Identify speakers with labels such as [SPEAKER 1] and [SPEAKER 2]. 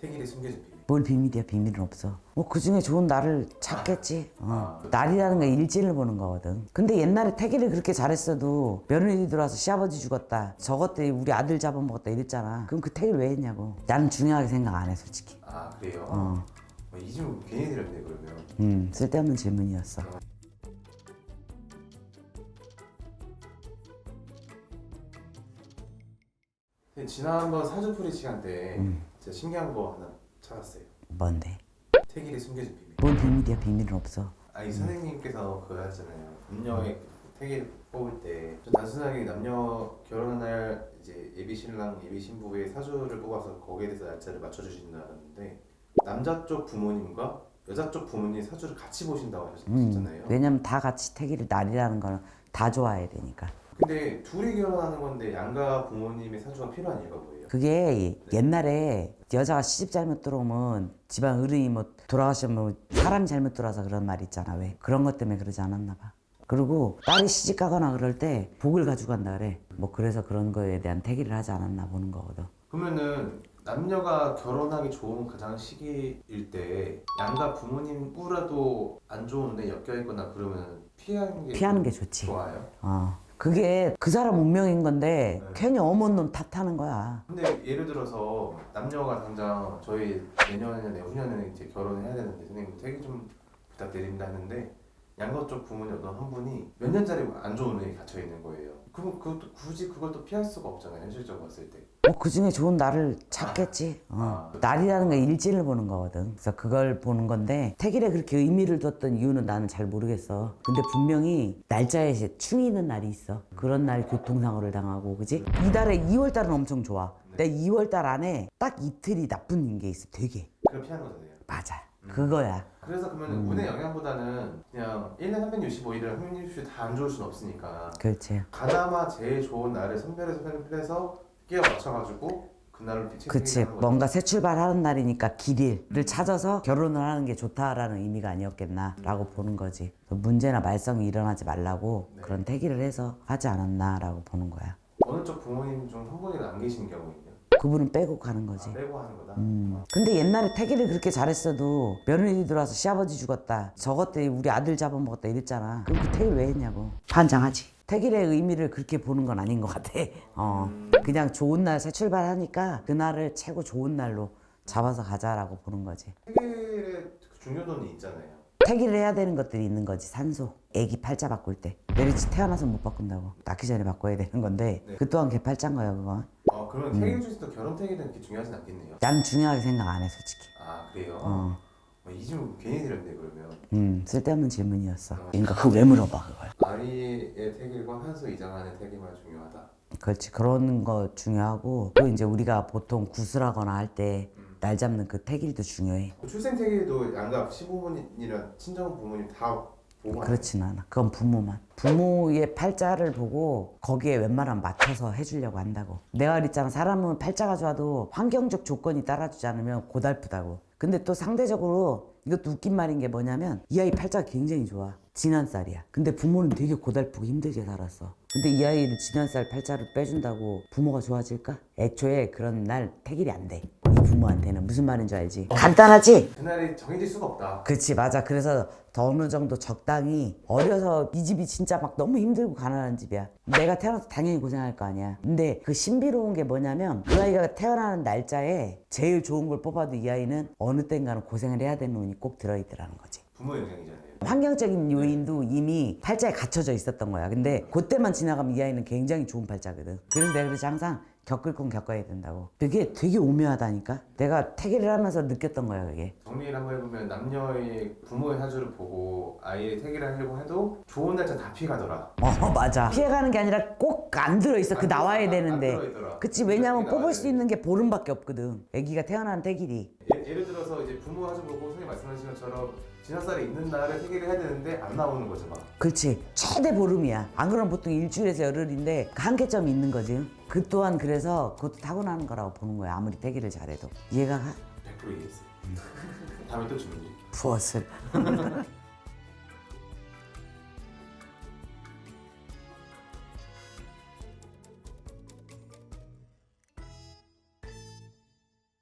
[SPEAKER 1] 태길이 숨겨진 비밀.
[SPEAKER 2] 뭘 비밀이야 비밀은 없어 뭐 그중에 좋은 날을 찾겠지 어. 날이라는 건 일진을 보는 거거든 근데 옛날에 태기를 그렇게 잘했어도 며느리 들어와서 시아버지 죽었다 저것 때문에 우리 아들 잡아먹었다 이랬잖아 그럼 그 태기를 왜 했냐고 나는 중요하게 생각 안 해 솔직히
[SPEAKER 1] 아 그래요?
[SPEAKER 2] 어.
[SPEAKER 1] 어, 이 질문 괜히 드렸네 그러면.
[SPEAKER 2] 음 쓸데없는 질문이었어
[SPEAKER 1] 지난번 사주풀이 시간 때
[SPEAKER 2] 음.
[SPEAKER 1] 제가 신기한 거 하나 찾았어요.
[SPEAKER 2] 뭔데
[SPEAKER 1] 태길이 숨겨진 비밀.
[SPEAKER 2] 뭔 비밀이야 비밀은 없어
[SPEAKER 1] 아니 선생님께서 그거 하잖아요. 남녀의 태길 뽑을 때좀 단순하게 남녀 결혼한 날 이제 예비 신랑 예비 신부의 사주를 뽑아서 거기에 대해서 날짜를 맞춰주신다는데 남자 쪽 부모님과 여자 쪽 부모님 사주를 같이 보신다고 하셨잖아요.
[SPEAKER 2] 음, 왜냐면 다 같이 태기를 날이라는 거는 다 좋아해야 되니까
[SPEAKER 1] 근데 둘이 결혼하는 건데 양가 부모님의 사주가 필요한 이유가 뭐예요?
[SPEAKER 2] 그게 옛날에 여자가 시집 잘못 들어오면 집안 어른이 뭐 돌아가시면 사람이 잘못 들어와서 그런 말 있잖아. 왜? 그런 것 때문에 그러지 않았나 봐. 그리고 딸이 시집 가거나 그럴 때 복을 가지고 간다 그래. 뭐 그래서 그런 거에 대한 태기를 하지 않았나 보는 거거든.
[SPEAKER 1] 그러면은 남녀가 결혼하기 좋은 가장 시기일 때 양가 부모님 꾸라도 안 좋은데 엮여 있거나 그러면 피하는 게
[SPEAKER 2] 피하는 게 좋지.
[SPEAKER 1] 좋아요.
[SPEAKER 2] 어 그게 그 사람 운명인 건데
[SPEAKER 1] 네.
[SPEAKER 2] 괜히 어머니 놈 탓하는 거야
[SPEAKER 1] 근데 예를 들어서 남녀가 당장 저희 내년이나 내후년에 이제 결혼을 해야 되는데 선생님 되게 좀 부탁드립니다 했는데 양가 쪽 부모님 어떤 한 분이 몇 년짜리 안 좋은 운이 갇혀 있는 거예요. 그럼 그것도 굳이 그걸 또 피할 수가 없잖아요. 현실적으로 봤을 때.
[SPEAKER 2] 뭐 그중에 좋은 날을 찾겠지. 어. 날이라는 건 일진을 보는 거거든. 그래서 그걸 보는 건데 태길에 그렇게 의미를 뒀던 이유는 나는 잘 모르겠어. 근데 분명히 날짜에 충이 있는 날이 있어. 그런 날 교통사고를 당하고, 그지? 이달에 2월 달은 엄청 좋아. 근데 2월 달 안에 딱 이틀이 나쁜 게 있어. 되게.
[SPEAKER 1] 그럼 피하는 거잖아요.
[SPEAKER 2] 맞아. 그거야.
[SPEAKER 1] 그래서 그러면
[SPEAKER 2] 음.
[SPEAKER 1] 운의 영향보다는 그냥 1년 365일을 확률이 다안 좋을 수는 없으니까
[SPEAKER 2] 그렇지.
[SPEAKER 1] 가나마 제일 좋은 날을 선별해서 선별해서 끼워 맞춰가지고 그날을 빛을
[SPEAKER 2] 그치. 뭔가 새 출발하는 날이니까 길일을 찾아서 결혼을 하는 게 좋다라는 의미가 아니었겠나라고 보는 거지. 문제나 말썽이 일어나지 말라고
[SPEAKER 1] 네.
[SPEAKER 2] 그런 태기를 해서 하지 않았나라고 보는 거야.
[SPEAKER 1] 어느 쪽 부모님 중 한 분이 안 계신 경우에요?
[SPEAKER 2] 그분은 빼고 가는 거지.
[SPEAKER 1] 아, 빼고 하는 거다.
[SPEAKER 2] 음. 근데 옛날에 태기를 그렇게 잘했어도 며느리 들어와서 시아버지 죽었다. 저것 때문에 우리 아들 잡아먹었다 이랬잖아. 그럼 그 태기 왜 했냐고. 반장하지. 태길의 의미를 그렇게 보는 건 아닌 것 같아. 어. 그냥 좋은 날 새 출발하니까 그날을 최고 좋은 날로 잡아서 가자라고 보는 거지.
[SPEAKER 1] 세계의 그 중요도는 있잖아요.
[SPEAKER 2] 태기를 해야 되는 것들이 있는 거지. 산소. 애기 팔자 바꿀 때. 내리치 태어나서 못 바꾼다고. 낳기 전에 바꿔야 되는 건데
[SPEAKER 1] 네.
[SPEAKER 2] 그 또한 개팔자인 거야 그건.
[SPEAKER 1] 아 그러면
[SPEAKER 2] 음.
[SPEAKER 1] 태계 중에서도 결혼 태계는 그렇게 중요하진 않겠네요.
[SPEAKER 2] 난 중요하게 생각 안 해 솔직히.
[SPEAKER 1] 아 그래요?
[SPEAKER 2] 어.
[SPEAKER 1] 어, 이 질문 괜히 드렸네 그러면.
[SPEAKER 2] 음 쓸데없는 질문이었어. 그러니까 그거 왜 물어봐 그걸.
[SPEAKER 1] 아리의 태길과 한수 이장하는 태길만 중요하다.
[SPEAKER 2] 그렇지 그런 거 중요하고 또 이제 우리가 보통 구슬하거나 할 때 날 잡는 그 태길도 중요해.
[SPEAKER 1] 출생 태길도 양가 시부모님이랑 친정 부모님 다 보고
[SPEAKER 2] 그렇진 않아. 그건 부모만. 부모의 팔자를 보고 거기에 웬만하면 맞춰서 해주려고 한다고. 내가 그랬잖아. 사람은 팔자가 좋아도 환경적 조건이 따라주지 않으면 고달프다고. 근데 또 상대적으로 이것도 웃긴 말인 게 뭐냐면 이 아이 팔자가 굉장히 좋아. 지난살이야. 근데 부모는 되게 고달프고 힘들게 살았어. 근데 이 아이를 지난살 팔자를 빼준다고 부모가 좋아질까? 애초에 그런 날 태길이 안 돼. 이 부모한테는 무슨 말인지 알지? 간단하지?
[SPEAKER 1] 그날이 정해질 수가 없다.
[SPEAKER 2] 그치 맞아 그래서 더 어느 정도 적당히 어려서 이 집이 진짜 막 너무 힘들고 가난한 집이야 내가 태어나서 당연히 고생할 거 아니야 근데 그 신비로운 게 뭐냐면 그 아이가 태어나는 날짜에 제일 좋은 걸 뽑아도 이 아이는 어느 땐가는 고생을 해야 되는 운이 꼭 들어있더라는 거지
[SPEAKER 1] 부모 영향이잖아요.
[SPEAKER 2] 환경적인 요인도 이미 팔자에 갖춰져 있었던 거야 근데 그때만 지나가면 이 아이는 굉장히 좋은 팔자거든 그래서 내가 그래서 항상 겪을 건 겪어야 된다고. 그게 되게 오묘하다니까? 내가 태기를 하면서 느꼈던 거야 그게.
[SPEAKER 1] 정리를 한번 해보면 남녀의 부모의 사주를 보고 아이의 태기를 하려고 해도 좋은 날짜 다 피가더라.
[SPEAKER 2] 어 맞아. 피해가는 게 아니라 꼭 안 들어 있어.
[SPEAKER 1] 그안 들어-
[SPEAKER 2] 나와야
[SPEAKER 1] 안- 안
[SPEAKER 2] 되는데.
[SPEAKER 1] 들어있더라.
[SPEAKER 2] 그치 왜냐면 뽑을 수 있는 게 보름밖에 없거든. 아기가 태어난 태길이
[SPEAKER 1] 예, 예를 들어서 이제 부모 사주 보고 선생님 말씀하신 것처럼 지난살에 있는 날에 태기를 해야 되는데 안 나오는 거죠 막.
[SPEAKER 2] 그렇지 최대 보름이야 안 그러면 보통 일주일에서 열흘인데 그 한계점이 있는 거지 그 또한 그래서 그것도 타고나는 거라고 보는 거야 아무리 태기를 잘해도 이해가 가?
[SPEAKER 1] 100% 이해했어요. 다음에 또 질문 드릴게요.
[SPEAKER 2] 부었을